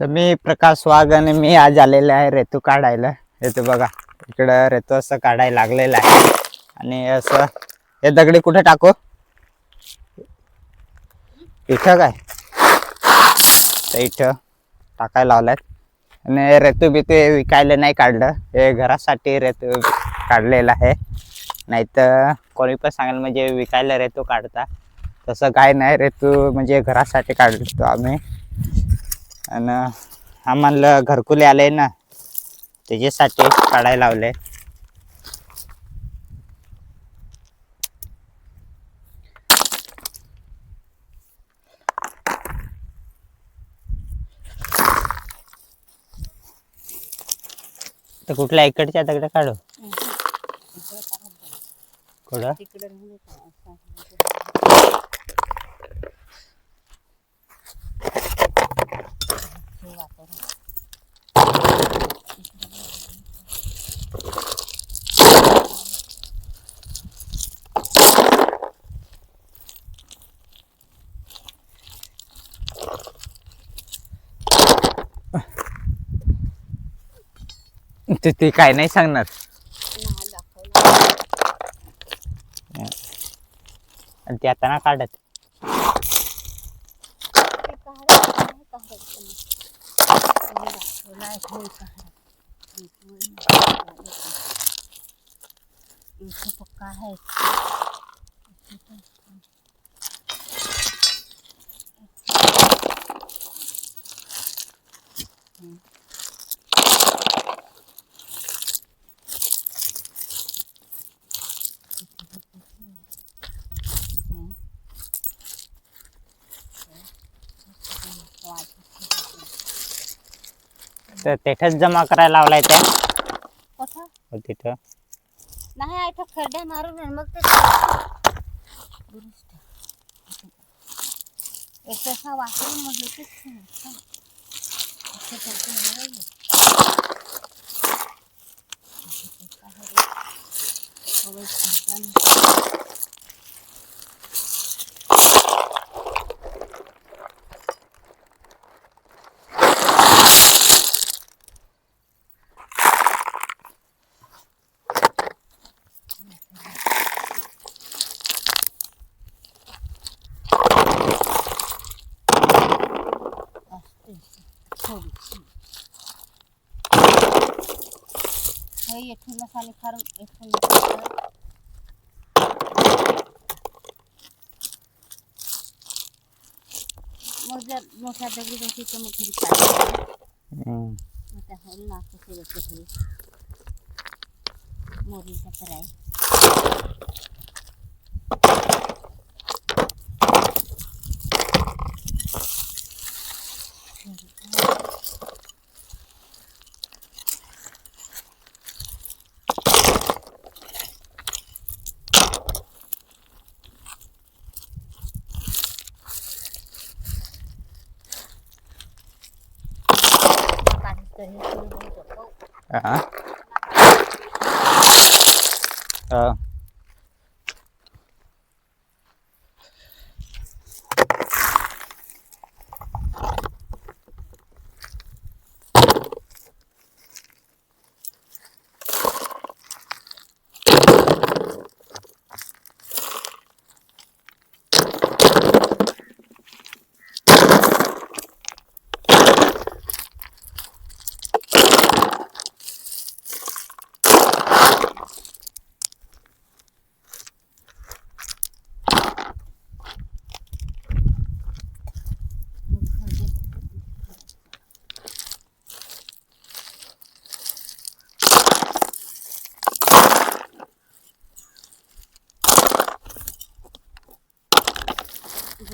तर मी प्रकाश वाघ आणि मी आज आलेलो आहे रेतू काढायला. रेतू बघा इकडं रेतू असं काढायला लागलेलं आहे. आणि असं हे दगडी कुठे टाकू? इथं काय? तर इथं टाकायला लावल्यात. आणि रेतू बी ते विकायला नाही काढलं. हे घरासाठी रेतू काढलेलं आहे. नाहीतर कोणी पण सांगेल म्हणजे विकायला रेतू काढता. तसं काय नाही रेतू म्हणजे घरासाठी काढतो आम्ही. आणि आम्हाला घरकुले आले ना त्याच्यासाठी काढायला लावले. तर कुठल्या इकडच्या दगड काढू? कुठं तिकडे राहिले का असं वातावरण. ते ते काय नाही सांगणार. आणि ते आता ना काढत ते काढायचं नाही काढायचं नाही. तुम्ही दाखवलं आहे, हे काढा. इथं पक्का आहे तर तेथेच जमा करायला लावलाय त्या. कसं? हो तिथं. नाही इथं खड्डे मारून आहे, मग ते दुरुस्त. एक तसा वापरून मग येतेच नाही. चल. असं करतो बरं आहे. असं हे येथूनच आणि फार येथून मग जर मोठ्या दगडी होती तर मग घरी काढायची. हम्म. मग त्या होईल ना कसं येते घरी मोरीचा तर आहे पाणी तर हे सुरू होऊ शकतो. हा. हा.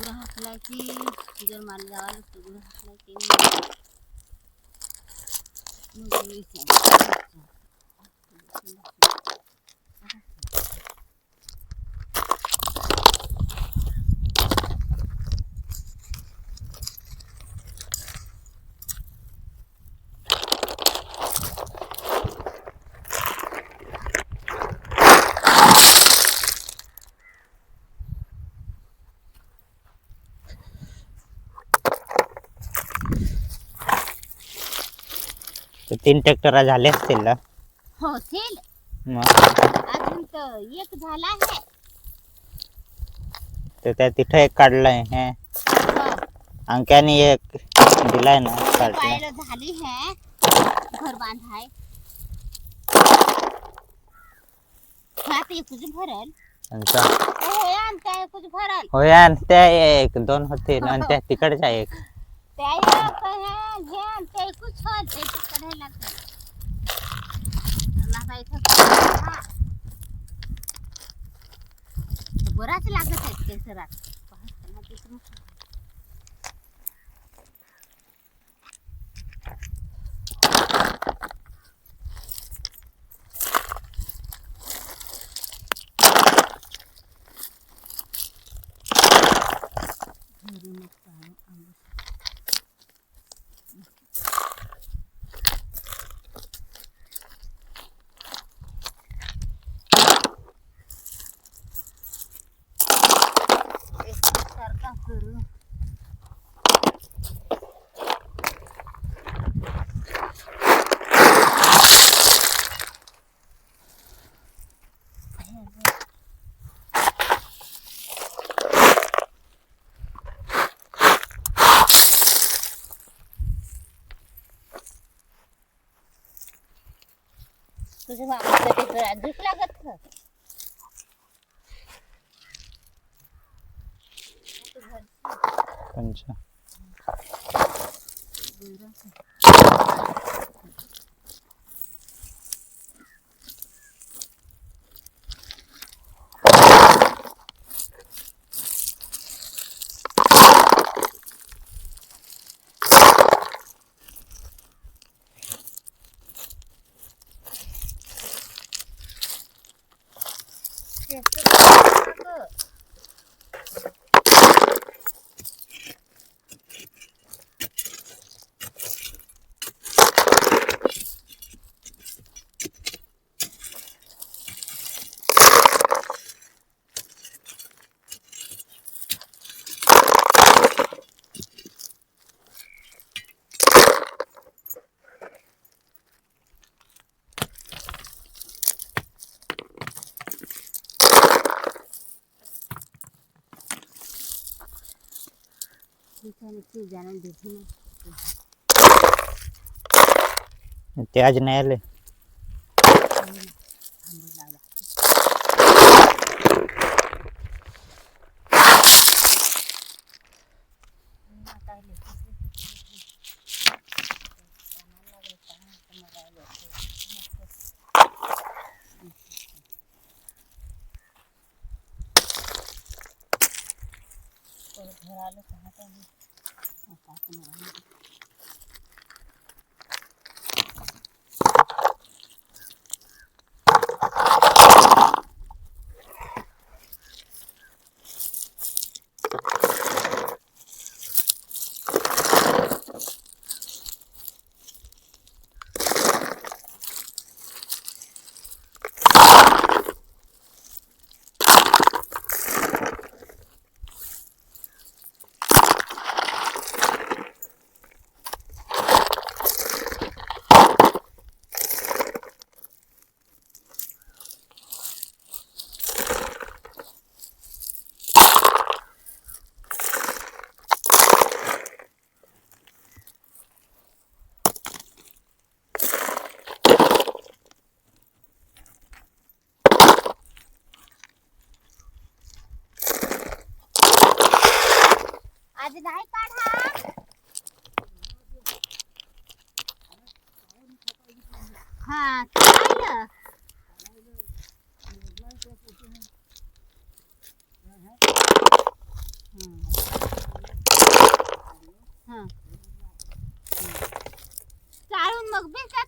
गुरं हाकला की जर माल जावा लागतो गुरं हाकला विचारते. तीन ट्रॅक्टर झाले असतील ना? होतील मग? अजून तर एक झाला आहे. तर त्या तिथं एक काढलाय हे. हो. अंक्याने एक दिलाय ना काढलाय झाली है. घर बांधाय. ह्यात एकूच भरल. त्यांचा हो आमच्या एकूच भरल. होय आणि त्या एक दोन होते आणि त्या तिकडच्या एक. त्या एक हे हे ते बराच लागत आहेत तुझ्या मामाचं ते घरात लागत का? पंचा ठिकाणी तू ते आज नाही आले. घर आलं पाहता मी आता तुम्हाला आज नाही काढा हा चालेल मग बेतात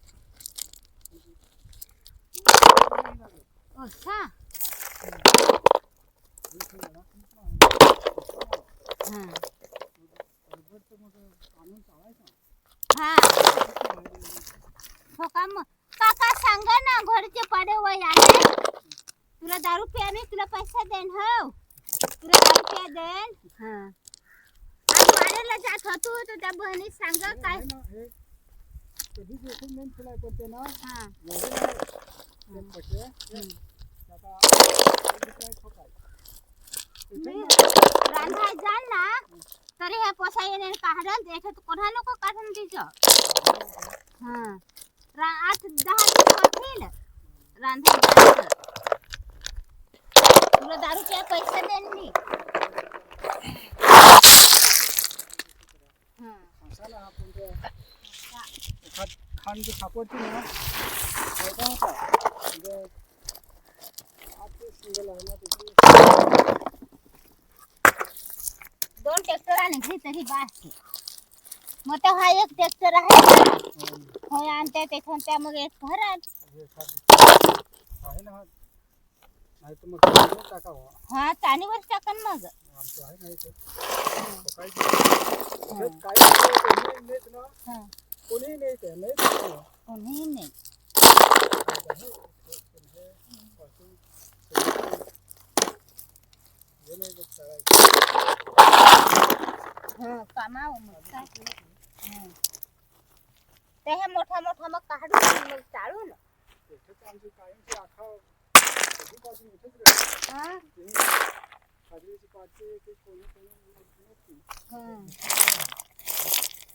अच्छा. हा. हा. हो का मग? काका सांगा ना घरचे पडे वय आहे. तुला दारू प्याने तुला पैसा देन हो. तुला दारू प्या देन हा. आज वाड्याला जात होतो तर त्या बहिणी सांगा काय. कधीच एकच नाही तुला पण ते ना हा एवढे नाही ते पटे, ते आता दुसरा एक ठोका आहे. मी रांधाय जाल ना तरी हे पोसा येणे काढल याच्यात कोणा नको काढून तिचं हा रा आठ दहा दिवस होतील रांधाय जायचं तुला दारू रुपया पैसे देईन मी हा खांड सापडते ना फायदा होता म्हणजे ते दोन ट्रॅक्टर आणले तरी बास. मग तर हा एक ट्रॅक्टर आहे. ना. अं, होय आणते त्याच्यावर त्या मग एक हे एखाद आहे ना नाही तर मग ते टाकावं हा. चाणीवर टाकन मग आमचं आहे नाही ते ते काय कोणी नेत ना हा कोणी नेत आहे नेत नाही. कोणीही नाही हे नाही देत करायचं. हा कामावं मग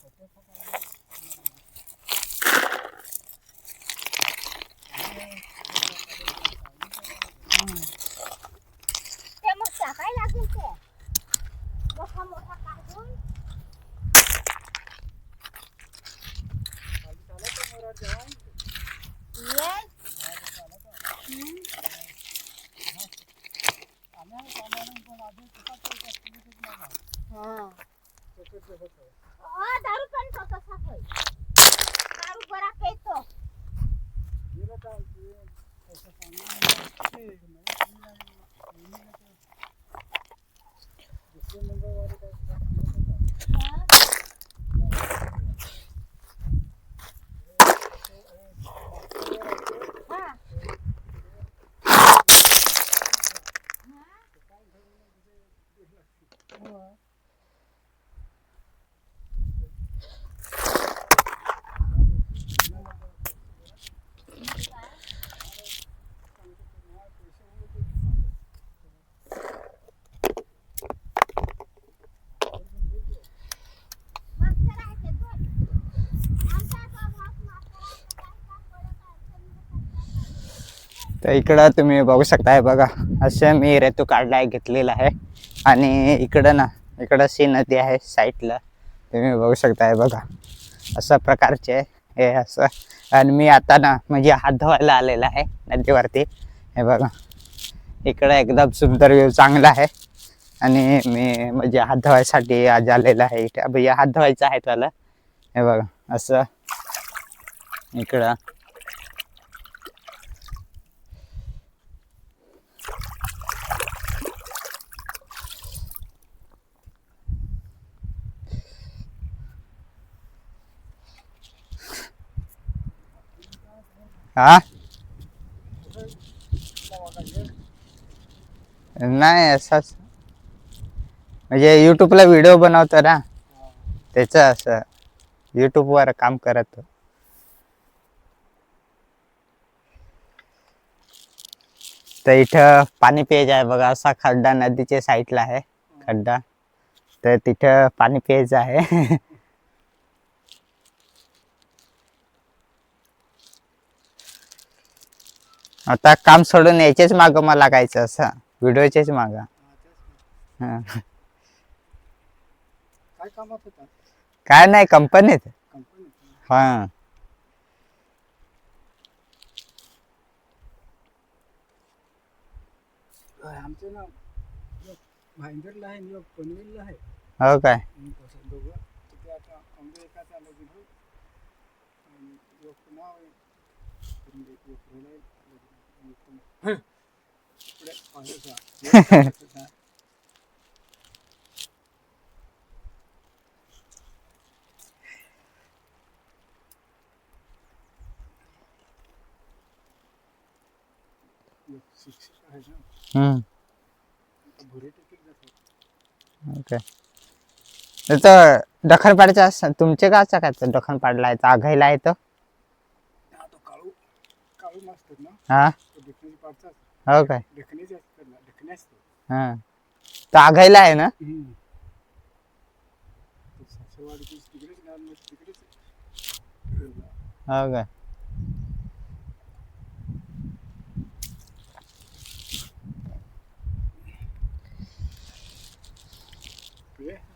काय 여时 분, 저조선의헤어짐은정 말. तर इकडं तुम्ही बघू शकताय बघा असं मी रेतू काढलाय घेतलेला आहे. आणि इकडं ना इकडं सी नदी आहे साईडला. तुम्ही बघू शकताय बघा अशा प्रकारचे हे असं आणि मी आता ना म्हणजे हात धुवायला आलेला आहे नदीवरती. हे बघा इकडं एकदम सुंदर व्यू चांगला आहे. आणि मी म्हणजे हात धुवायसाठी आज आलेला आहे इथे. म्हणजे हात धुवायचा आहे त्याला. हे बघा असं. इकडं. हा? नाही असाच. म्हणजे युट्यूबला व्हिडिओ बनवतो ना. त्याचं असं. युट्यूबवर काम करत. तर इथं पाणी पेज आहे बघा. असा खड्डा नदीच्या साईडला आहे. खड्डा. तर तिथं पाणी पेज आहे. आता काम सोडून यायचेच मागं मला लागायचं असं. व्हिडिओचेच मागं. हा. काय कामात होता? काय नाही कंपनीत. कंपनी हा. आमचे ना भाईंदरला आहे पनवेलला आहे. हो काय आणि तसं दोघं तिथे आता आंबे एकाच आलं तिथं आणि एक नाव आहे म्हणजे एक रोड आहे आणि एक पुढे पाहिजे एक शिक्षक आहे ना हम्म भुरे तिकीट जातात ओके. पाडायचं असं तुमचे गावचं काय तो दखन पाडला आहे आघायला आहे तो असतात ना? हा? हो काय? हा. तो आहे ना? हो काय?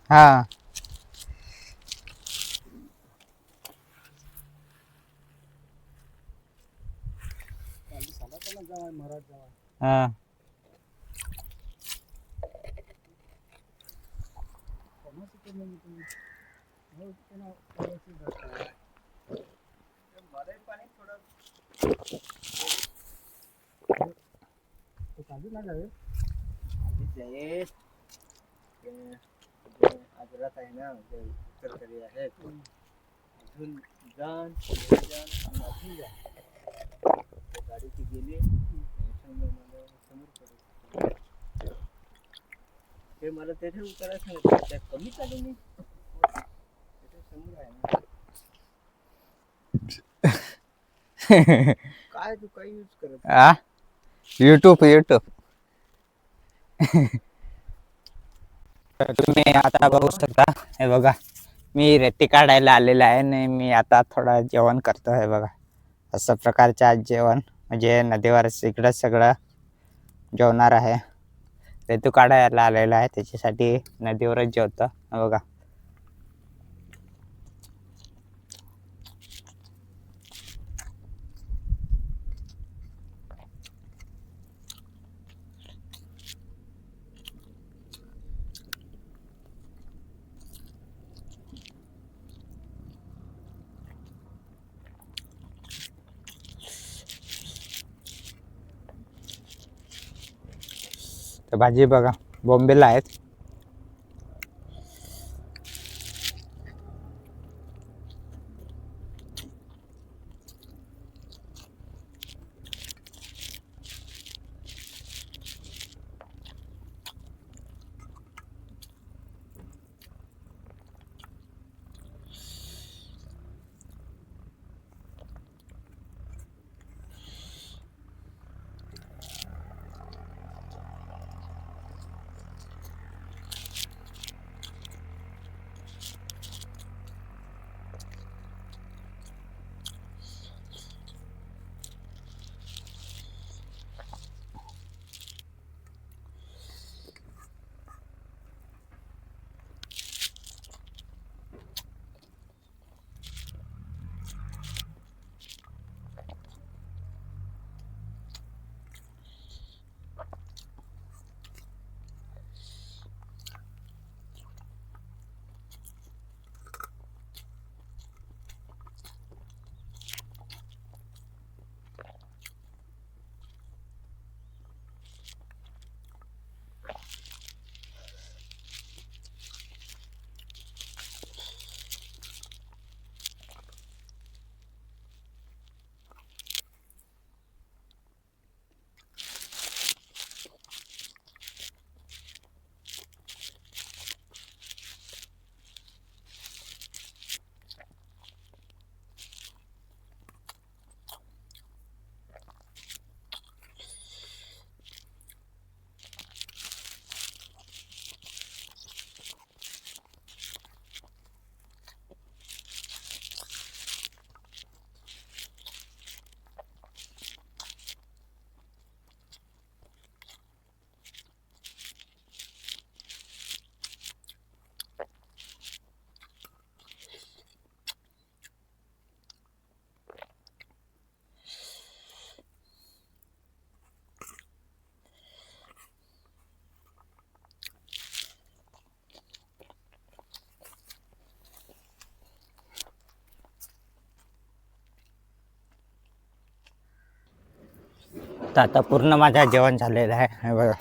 हा हा आधी साला त्याला जावा महाराज जावा हा कोणाचं ते म्हणजे तुम्ही हो त्यांना करायचं जातं. ते मलाही पाणी थोडं तो काजू ना जावे आजरात आहे ना ते उत्तरकडे आहे अजून जाण जाण आणि अजून जा त्या गाडीची गेली समोर मला समोर ते मला तेथे उतरायला सांगितलं त्या कमी चालू मी समोर आहे ना काय तू काय यूज करत? आ? युट्यूब युट्यूब तुम्ही आता बघू शकता हे बघा. मी रेती काढायला आलेला आहे आणि मी आता थोडा जेवण करतो हे बघा. असं प्रकारचं जेवण. म्हणजे नदीवर इकडं सगळं जेवणार आहे. रेतू काढायला आलेला आहे त्याच्यासाठी नदीवरच जेवतं. बघा. तर भाजी बघा बॉम्बेला आहेत. आता पूर्ण माझं जेवण झालेलं आहे. बघा.